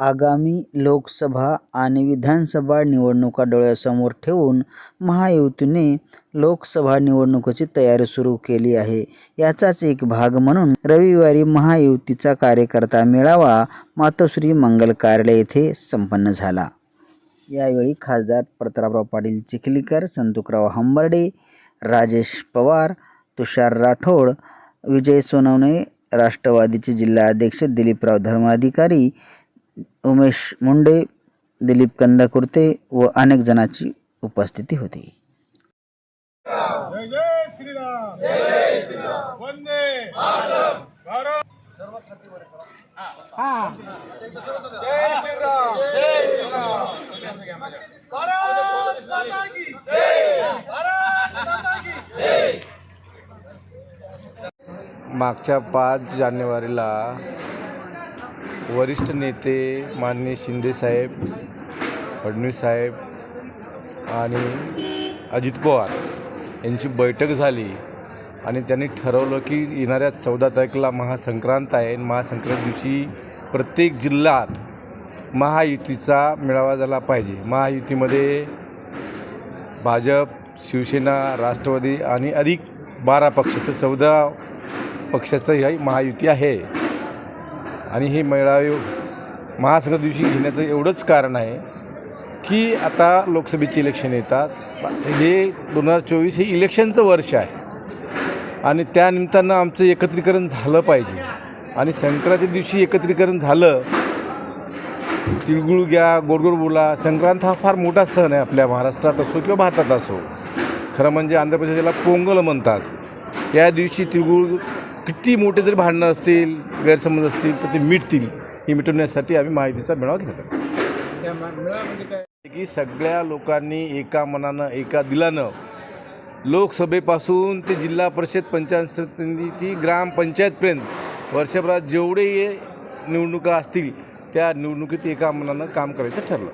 आगामी लोकसभा आणि विधानसभा निवडणुका डोळ्यासमोर ठेवून महायुतीने लोकसभा निवडणुकीची तयारी सुरू केली आहे. याचाच एक भाग म्हणून रविवारी महायुतीचा कार्यकर्ता मेळावा मातोश्री मंगल कार्यालय येथे संपन्न झाला. यावेळी खासदार प्रतापराव पाटील चिखलीकर संतुकराव हंबर्डे राजेश पवार तुषार राठोड विजय सोनवणे राष्ट्रवादीचे जिल्हाध्यक्ष दिलीपराव धर्माधिकारी उमेश मुंडे दिलीप कंदाकुर्ते व अनेक जणांची उपस्थिती होती. जय जय श्रीराम. जय जय श्रीराम. वंदे भारत. जय श्रीराम. जय श्रीराम. भारत माता की. जय भारत माता की. मागच्या पाच जानेवारीला वरिष्ठ नेते माननीय शिंदेसाहेब फडणवीस साहेब आणि अजित पवार यांची बैठक झाली आणि त्यांनी ठरवलं की येणाऱ्या चौदा तारखेला महासंक्रांत आहे. आणि महासंक्रांत दिवशी प्रत्येक जिल्ह्यात महायुतीचा मेळावा झाला पाहिजे. महायुतीमध्ये भाजप शिवसेना राष्ट्रवादी आणि अधिक बारा पक्ष असं चौदा पक्षाचं ही महायुती आहे. आणि हे मेळावे महासंघ दिवशी घेण्याचं एवढंच कारण आहे की आता लोकसभेचे इलेक्शन येतात. हे दोन हजार चोवीस हे इलेक्शनचं वर्ष आहे. आणि त्यानिमित्तानं आमचं एकत्रीकरण झालं पाहिजे. आणि संक्रांती दिवशी एकत्रीकरण झालं तिळगुळ घ्या गोडगोड बोला. संक्रांत हा फार मोठा सण आहे आपल्या महाराष्ट्रात असो किंवा भारतात असो. खरं म्हणजे आंध्र प्रदेशाला पोंगल म्हणतात. या दिवशी तिळगुळ किती मोठे जरी भांडणं असतील गैरसमज असतील तर ते मिटतील. ही मिटवण्यासाठी आम्ही माहितीचा मेळावा घेत आहोत त्या मा- मेळा काय? की सगळ्या लोकांनी एका मनानं एका दिलानं लोकसभेपासून ते जिल्हा परिषद पंचायत समिती ग्रामपंचायतपर्यंत वर्षभरात जेवढे निवडणुका असतील त्या निवडणुकीत एका मनानं काम करायचं ठरलं.